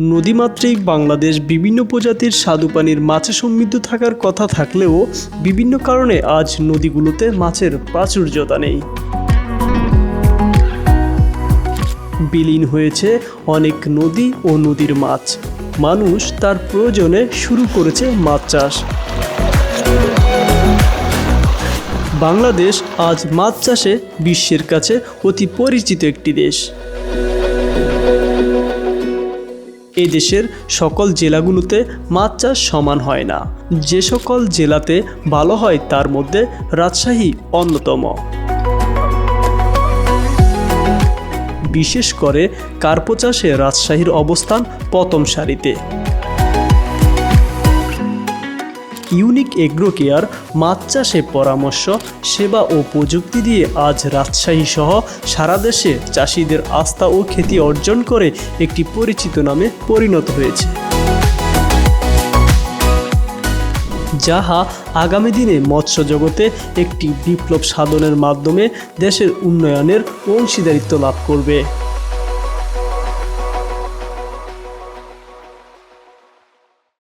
নদীমাতৃক বাংলাদেশ বিভিন্ন প্রজাতির স্বাদুপানির মাছে সমৃদ্ধ থাকার কথা থাকলেও বিভিন্ন কারণে আজ নদীগুলোতে মাছের প্রাচুর্যতা নেই। বিলীন হয়েছে অনেক নদী ও নদীর মাছ। মানুষ তার প্রয়োজনে শুরু করেছে মাছ চাষ। বাংলাদেশ আজ মাছ চাষে বিশ্বের কাছে অতি পরিচিত একটি দেশ। এই দেশের সকল জেলাগুলোতে মাছ চাষ সমান হয় না। যে সকল জেলাতে ভালো হয় তার মধ্যে রাজশাহী অন্যতম। বিশেষ করে কার্পো চাষে রাজশাহীর অবস্থান প্রথম সারিতে। ইউনিক এগ্রো কেয়ার, মাছ চাষে পরামর্শ, সেবা ও প্রযুক্তি দিয়ে আজ রাজশাহী সহ সারা দেশে চাষিদের আস্থা ও খ্যাতি অর্জন করে একটি পরিচিত নামে পরিণত হয়েছে। যাহা আগামী দিনে মৎস্য জগতে একটি বিপ্লব সাধনের মাধ্যমে দেশের উন্নয়নের অংশীদারিত্ব লাভ করবে।